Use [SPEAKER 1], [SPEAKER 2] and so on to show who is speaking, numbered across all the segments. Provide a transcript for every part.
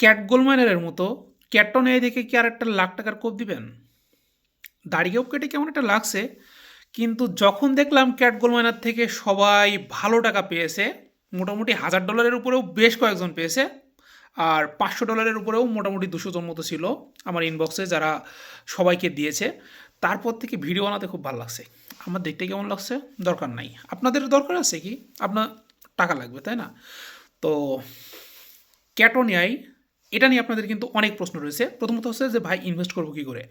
[SPEAKER 1] Cat গোলমাইনারের মতো cation এই দেখে কি আর একটা লাখ টাকার কোপ দিবেন? দাঁড়িয়েও কেটে কেমন একটা লাগছে, কিন্তু যখন দেখলাম ক্যাট গোলমাইনার থেকে সবাই ভালো টাকা পেয়েছে, মোটামুটি হাজার ডলারের উপরেও বেশ কয়েকজন পেয়েছে, আর পাঁচশো ডলারের উপরেও মোটামুটি দুশো জন মতো ছিল আমার ইনবক্সে যারা সবাইকে দিয়েছে। তারপর থেকে ভিডিও বানাতে খুব ভালো লাগছে। আমার দেখতে কেমন লাগছে? দরকার নাই। আপনাদের দরকার আছে কি? আপনার টাকা লাগবে, তাই না? তো ক্যাটোনিয়াই এটা নিয়ে আপনাদের কিন্তু অনেক প্রশ্ন রয়েছে। প্রথমত হচ্ছে যে, ভাই ইনভেস্ট করব কী করে?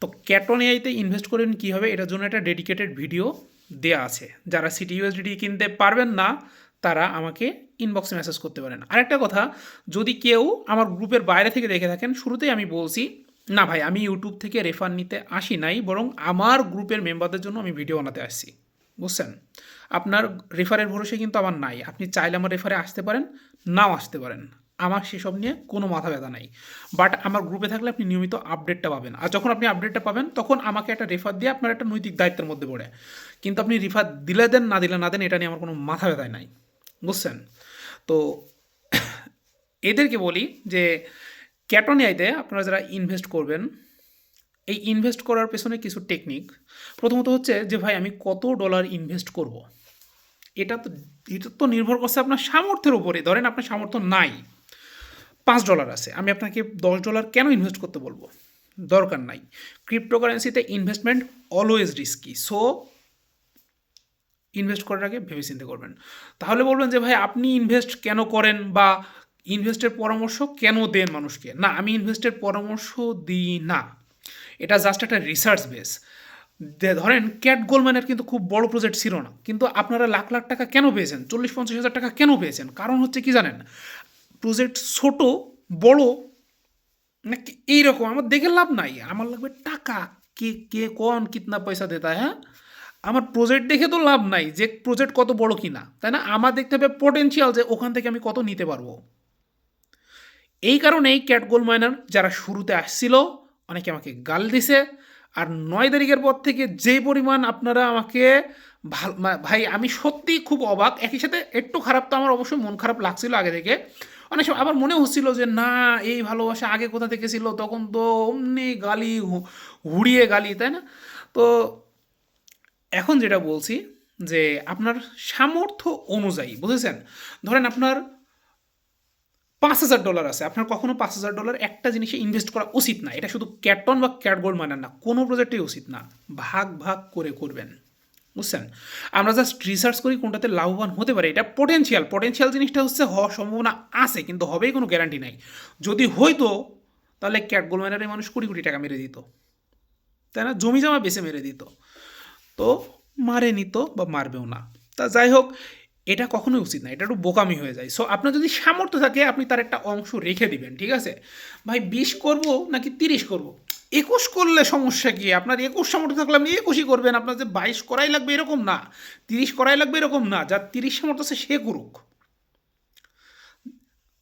[SPEAKER 1] তো ক্যাটোনিয়াইতে ইনভেস্ট করেন কী হবে? এটার জন্য একটা ডেডিকেটেড ভিডিও দেয়া আছে। যারা সিটি ইউএসডিটি কিনতে পারবেন না, তারা আমাকে ইনবক্সে মেসেজ করতে পারেন। আরেকটা কথা, যদি কেউ আমার গ্রুপের বাইরে থেকে দেখে থাকেন, শুরুতেই আমি বলছি, না ভাই, আমি ইউটিউব থেকে রেফার নিতে আসি নাই, বরং আমার গ্রুপের মেম্বারদের জন্য আমি ভিডিও বানাতে আসছি। বুঝছেন? আপনার রেফারের ভরসা কিন্তু আমার নাই। আপনি চাইলে আমার রেফারে আসতে পারেন, নাও আসতে পারেন। আমার সেসব নিয়ে কোনো মাথা ব্যথা নাই। বাট আমার গ্রুপে থাকলে আপনি নিয়মিত আপডেটটা পাবেন। আর যখন আপনি আপডেটটা পাবেন, তখন আমাকে একটা রেফার দিয়ে আপনার একটা নৈতিক দায়িত্বের মধ্যে পড়ে। কিন্তু আপনি রেফার দিলে দেন, না দিলে না দেন, এটা নিয়ে আমার কোনো মাথা ব্যথায় নাই। বুঝছেন? তো এদেরকে বলি যে ক্যাটনিয়াইতে আপনারা যারা ইনভেস্ট করবেন, এই ইনভেস্ট করার পেছনে কিছু টেকনিক প্রথমত হচ্ছে যে, ভাই, আমি কত ডলার ইনভেস্ট করব। এটা তো এটা তো নির্ভর করছে আপনার সামর্থ্যের উপরে ধরেন আপনার সামর্থ্য নাই। পাঁচ ডলার আছে। আমি আপনাকে দশ ডলার কেন ইনভেস্ট করতে বলব? দরকার নাই। ক্রিপ্টোকারেন্সিতে investment always risky so invest করার আগে ভেবে চিন্তে করবেন। তাহলে বলবেন যে, ভাই, আপনি ইনভেস্ট কেন করেন বা ইনভেস্টের পরামর্শ কেন দেন মানুষকে? না, আমি ইনভেস্টের পরামর্শ দিই না। এটা জাস্ট একটা রিসার্চ বেস ধরেন ক্যাট গোলম্যানের কিন্তু খুব বড় প্রজেক্ট ছিল না। কিন্তু আপনারা লাখ লাখ টাকা কেন পেয়েছেন? চল্লিশ, পঞ্চাশ হাজার টাকা কেন পেয়েছেন? কারণ হচ্ছে কি জানেন? প্রজেক্ট ছোট, বড় নাকি এইরকম? আমার দেখে লাভ নাই। আমার লাগবে টাকা। কে কে, কোন, কিতনা পয়সা দেতা হ্যাঁ? আমার প্রজেক্ট দেখে তো লাভ নাই যে প্রজেক্ট কত বড় কিনা। তাই না? আমার দেখতে হবে পোটেন্সিয়াল যে ওখান থেকে আমি কত নিতে পারব। এই কারণেই ক্যাট গোল মাইনার যারা শুরুতে আসছিল, অনেকে আমাকে গাল দিছে। আর নয় তারিখের পর থেকে যে পরিমাণ আপনারা আমাকে ভালো ভাই, আমি সত্যি খুব অবাক। একই সাথে একটু খারাপ তো আমার অবশ্যই মন খারাপ লাগছিল আগে থেকে। অনেক সময় আবার মনে হচ্ছিল যে, না, এই ভালোবাসা আগে কোথা থেকে ছিল? তখন তো অমনি গালি হুড়িয়ে গালি, তাই না? তো এখন যেটা বলছি যে, আপনার সামর্থ্য অনুযায়ী, বুঝেছেন? ধরেন আপনার পাঁচ হাজার ডলার আছে, আপনার কখনো পাঁচ হাজার ডলার একটা জিনিসে ইনভেস্ট করা উচিত না। এটা শুধু ক্যাটন বা ক্যাটগোল্ড মানে না, কোনো প্রজেক্টেই উচিত না। ভাগ ভাগ করে করবেন। বুঝছেন? আমরা জাস্ট রিসার্চ করি কোনটাতে লাভবান হতে পারে। এটা পোটেন্সিয়াল পোটেন্সিয়াল জিনিসটা হচ্ছে হওয়ার সম্ভাবনা আছে, কিন্তু হবেই কোনো গ্যারান্টি নাই। যদি হইতো, তাহলে ক্যাটগোল্ড মাইনারে মানুষ কোটি কোটি টাকা মেরে দিত। তাই না? জমি জমা বেছে মেরে দিত। তো মারে নিত বা মারবেও না। তা যাই হোক, এটা কখনোই উচিত না। এটা একটু বোকামি হয়ে যায়। সো আপনার যদি সামর্থ্য থাকে, আপনি তার একটা অংশ রেখে দিবেন, ঠিক আছে? ভাই, বিশ করব নাকি তিরিশ করব? একুশ করলে সমস্যা কি? আপনার একুশ সামর্থ্য থাকলে আপনি একুশই করবেন। আপনার যে বাইশ করাই লাগবে এরকম না। তিরিশ করাই লাগবে এরকম না। যার তিরিশ সামর্থ্য আছে সে করুক।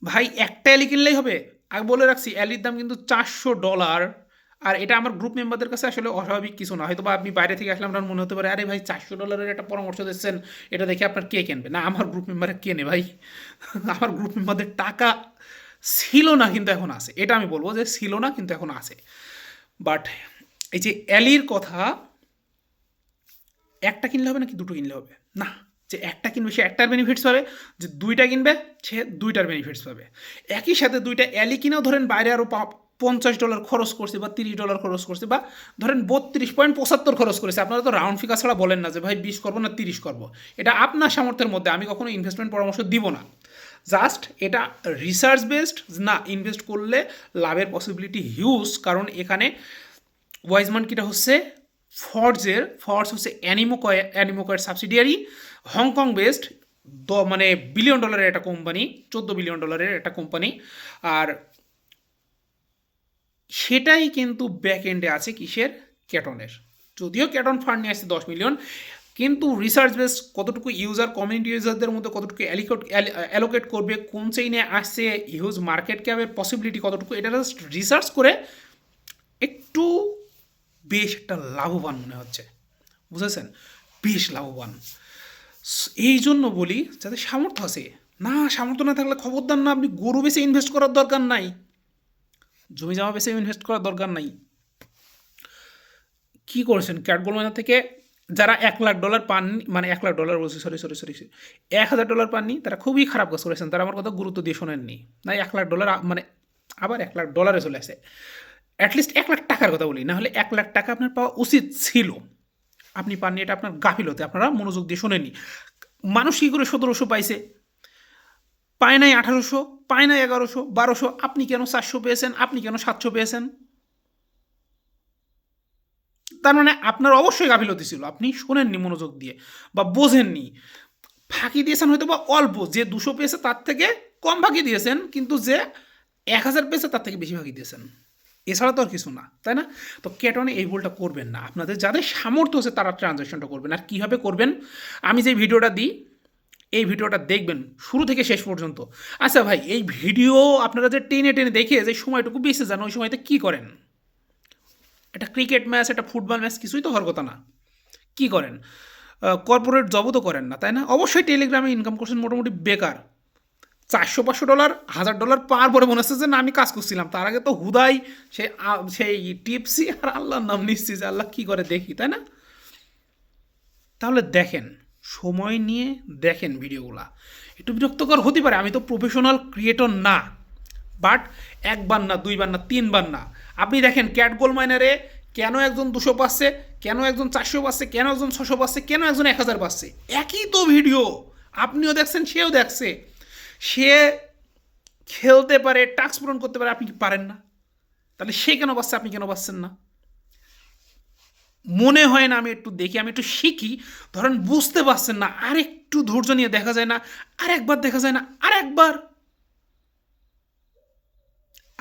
[SPEAKER 1] ভাই, একটা অ্যালি কিনলেই হবে। আগে বলে রাখছি, অ্যালির দাম কিন্তু চারশো ডলার। আর এটা আমার গ্রুপ মেম্বারদের কাছে আসলে অস্বাভাবিক কিছু না। হয়তো বা আপনি বাইরে থেকে আসলে আপনার মনে হতে পারে, আরে ভাই, চারশো ডলারের একটা পরামর্শ দিচ্ছেন। এটা দেখে আপনার কে কিনবে? না, আমার গ্রুপ মেম্বারে কেনে ভাই। আমার গ্রুপ মেম্বারদের টাকা ছিল না কিন্তু এখন আছে। এটা আমি বলব যে ছিল না কিন্তু এখন আছে। বাট এই যে অ্যালির কথা, একটা কিনলে হবে নাকি দুটো কিনলে হবে? না, যে একটা কিনবে, সে একটার বেনিফিটস পাবে, যে দুইটা কিনবে, সে দুইটার বেনিফিটস পাবে। একই সাথে দুইটা অ্যালি কিনেও ধরেন বাইরে আরও পঞ্চাশ ডলার খরচ করছে বা তিরিশ ডলার খরচ করছে বা ধরেন বত্রিশ পয়েন্ট পঁচাত্তর খরচ করেছে। আপনারা তো রাউন্ড ফিকার ছাড়া বলেন না যে, ভাই, বিশ করব না, তিরিশ করব। এটা আপনার সামর্থ্যের মধ্যে, আমি কখনো ইনভেস্টমেন্ট পরামর্শ দিব না। জাস্ট এটা রিসার্চ বেসড না ইনভেস্ট করলে লাভের পসিবিলিটি হিউজ কারণ এখানে ওয়াইজমান কিটা হচ্ছে? ফর্জের ফর্জ হচ্ছে Animoca অ্যানিমোকয়ের subsidiary Hong Kong based the মানে বিলিয়ন ডলারের একটা কোম্পানি চোদ্দ বিলিয়ন ডলারের একটা কোম্পানি আর সেটাই কিন্তু ব্যাক এন্ডে আছে কিসের? ক্যাটনের যদিও ক্যাটন ফান্ড নিয়ে আসছে দশ মিলিয়ন কিন্তু রিসার্চ বেস কতটুকু ইউজার কমিউনিটি ইউজারদের মধ্যে কতটুকু অ্যালিকোট অ্যালোকেট করবে, কোন চেইনে আসছে হিউজ মার্কেট ক্যাপের পসিবিলিটি কতটুকু, এটা জাস্ট রিসার্চ করে একটু বেশ একটা লাভবান মনে হচ্ছে। বুঝেছেন? বেশ লাভবান। এই জন্য বলি, যাতে সামর্থ্য আছে। না, সামর্থ্য না থাকলে খবরদার না, আপনি গরু বেশি ইনভেস্ট করার দরকার নাই। জমি জমা বেশি ইনভেস্ট করার দরকার নাই। কি করেছেন? ক্যাটগোল মাইনার থেকে যারা এক লাখ ডলার পাননি মানে এক লাখ ডলার বলছি সরি সরি সরি এক হাজার ডলার পাননি, তারা খুবই খারাপ কাজ করেছেন। তারা আমার কথা গুরুত্ব দিয়ে শোনেননি। না এক লাখ ডলার মানে আবার এক লাখ ডলারে চলে আসে। অ্যাটলিস্ট এক লাখ টাকার কথা বলি না হলে এক লাখ টাকা আপনার পাওয়া উচিত ছিল। আপনি পাননি, এটা আপনার গাফিলতে, আপনারা মনোযোগ দিয়ে শোনেননি। মানুষ কী করে সতেরোশো পাইছে? পায় নাই আঠারোশো, পায় নাই এগারোশো, বারোশো, আপনি কেন চারশো পেয়েছেন? আপনি কেন সাতশো পেয়েছেন? তার মানে আপনার অবশ্যই গাফিলতি ছিল। আপনি শোনেননি মনোযোগ দিয়ে বা বোঝেননি। ফাঁকি দিয়েছেন হয়তো বা অল্প, যে দুশো পেয়েছে তার থেকে কম ফাঁকি দিয়েছেন, কিন্তু যে এক হাজার পেয়েছে তার থেকে বেশি ফাঁকি দিয়েছেন। এছাড়া তো আর কিছু না, তাই না? তো কেটনে এই ভুলটা করবেন না। আপনাদের যাদের সামর্থ্য আছে তারা ট্রানজ্যাকশনটা করবেন। আর কীভাবে করবেন? আমি যে ভিডিওটা দিই, এই ভিডিওটা দেখবেন শুরু থেকে শেষ পর্যন্ত। আচ্ছা ভাই, এই ভিডিও আপনারা যে টেনে টেনে দেখে যে সময়টুকু বেঁচে যান, ওই সময়তে কী করেন? এটা ক্রিকেট ম্যাচ একটা ফুটবল ম্যাচ কিছুই তো হওয়ার না। কী করেন? কর্পোরেট জবও তো করেন না, তাই না? অবশ্যই টেলিগ্রামে ইনকাম করছেন মোটামুটি বেকার। চারশো পাঁচশো ডলার হাজার ডলার পার পরে মনে হচ্ছে যে না, আমি কাজ করছিলাম। তার আগে তো হুদাই আ- সেই টিপসি আর আল্লাহর নাম নিচ্ছি যে আল্লাহ কী করে দেখি, তাই না? তাহলে দেখেন, সময় নিয়ে দেখেন ভিডিওগুলা। একটু বিরক্তকর হতে পারে, আমি তো প্রফেশনাল ক্রিয়েটর না। বাট একবার না, দুইবার না, তিনবার না। আপনি দেখেন ক্যাট গোল মাইনারে কেন একজন দুশো পাচ্ছে, কেন একজন চারশো পাচ্ছে, কেন একজন ছশো পাচ্ছে, কেন একজন এক হাজার পাচ্ছে? একই তো ভিডিও। আপনিও দেখছেন, সেও দেখছে। সে খেলতে পারে, টাস্ক পূরণ করতে পারে, আপনি কি পারেন না? তাহলে সে কেন পাচ্ছে, আপনি কেন পাচ্ছেন না? মনে হয় না আমি একটু দেখি, আমি একটু শিখি। ধরেন বুঝতে পারছেন না আর একটু ধৈর্য নিয়ে দেখা যায় না আর একবার দেখা যায় না আর একবার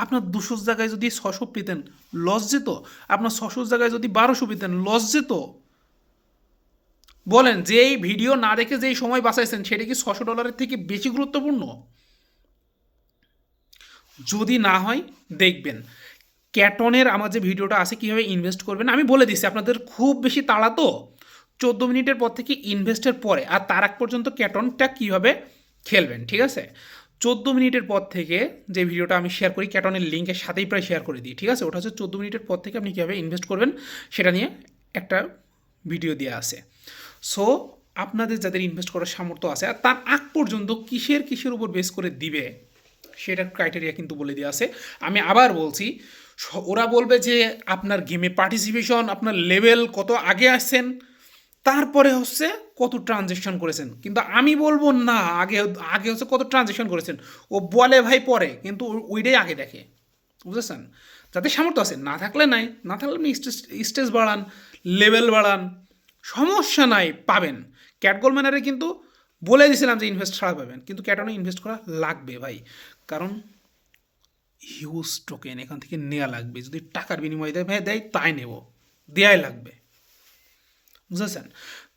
[SPEAKER 1] আপনার দুশোর জায়গায় যদি ছশো পেতেন লস যেত। আপনার ছশোর জায়গায় যদি বারোশো পেতেন লস যেত। বলেন, যে এই ভিডিও না দেখে যেই সময় বাঁচাইছেন, সেটা কি ছশো ডলারের থেকে বেশি গুরুত্বপূর্ণ? যদি না হয়, দেখবেন। ক্যাটনের আমার যে ভিডিওটা আছে, কীভাবে ইনভেস্ট করবেন, আমি বলে দিচ্ছি আপনাদের খুব বেশি তাড়া তো। চোদ্দ মিনিটের পর থেকে ইনভেস্টের পরে, আর তার আগ পর্যন্ত ক্যাটনটা কীভাবে খেলবেন, ঠিক আছে? চোদ্দ মিনিটের পর থেকে যে ভিডিওটা আমি শেয়ার করি, ক্যাটনের লিঙ্কের সাথেই প্রায় শেয়ার করে দিই, ঠিক আছে? ওটা হচ্ছে চোদ্দ মিনিটের পর থেকে আপনি কীভাবে ইনভেস্ট করবেন, সেটা নিয়ে একটা ভিডিও দেওয়া আছে। সো আপনাদের যাদের ইনভেস্ট করার সামর্থ্য আছে, আর তার আগ পর্যন্ত কিসের কিসের উপর বেস করে দিবে, সেটার ক্রাইটেরিয়া কিন্তু বলে দেওয়া আছে। আমি আবার বলছি ওরা বলবে যে আপনার গেমে পার্টিসিপেশন আপনার লেভেল কত আগে আসছেন তারপরে হচ্ছে কত ট্রানজেকশন করেছেন। কিন্তু আমি বলব না, আগে আগে হচ্ছে কত ট্রানজেকশন করেছেন। ও বলে ভাই পরে, কিন্তু ওইটাই আগে দেখে। বুঝেছেন? যাতে সামর্থ্য আছে, না থাকলে নাই, না থাকলে আপনি স্টেজ বাড়ান লেভেল বাড়ান, সমস্যা নাই, পাবেন। ক্যাটগোল ম্যানারে কিন্তু বলে দিয়েছিলাম যে ইনভেস্ট ছাড়া পাবেন, কিন্তু ক্যাটনে ইনভেস্ট করা লাগবে ভাই। কারণ হিউজ টোকেন এখান থেকে নেওয়া লাগবে। যদি টাকার বিনিময়ে দেয়, ভাই দেয়, তাই নেব। দেয়াই লাগবে। বুঝেছেন?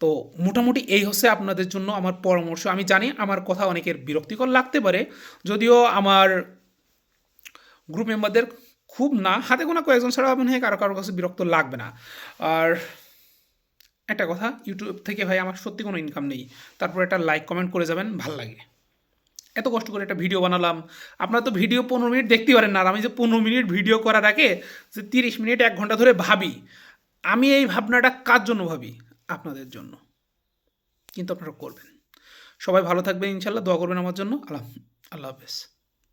[SPEAKER 1] তো মোটামুটি এই হচ্ছে আপনাদের জন্য আমার পরামর্শ। আমি জানি আমার কথা অনেকের বিরক্তিকর লাগতে পারে, যদিও আমার গ্রুপ মেম্বারদের খুব না, হাতে গোনা কয়েকজন ছাড়া মনে হয় কারও কারও কাছে বিরক্ত লাগবে না। আর একটা কথা ইউটিউব থেকে ভাই আমার সত্যি কোনো ইনকাম নেই, তারপর একটা লাইক কমেন্ট করে যাবেন, ভালো লাগে। এত কষ্ট করে একটা ভিডিও বানালাম। আপনারা তো ভিডিও পনেরো মিনিট দেখতে পারেন না, আর আমি যে পনেরো মিনিট ভিডিও করার আগে যে তিরিশ মিনিট, এক ঘণ্টা ধরে ভাবি আমি এই ভাবনাটা কার জন্য ভাবি? আপনাদের জন্য। কিন্তু আপনারা করবেন। সবাই ভালো থাকবেন ইনশাল্লাহ, দোয়া করবেন আমার জন্য। আল্লাহ আল্লাহ হাফেজ।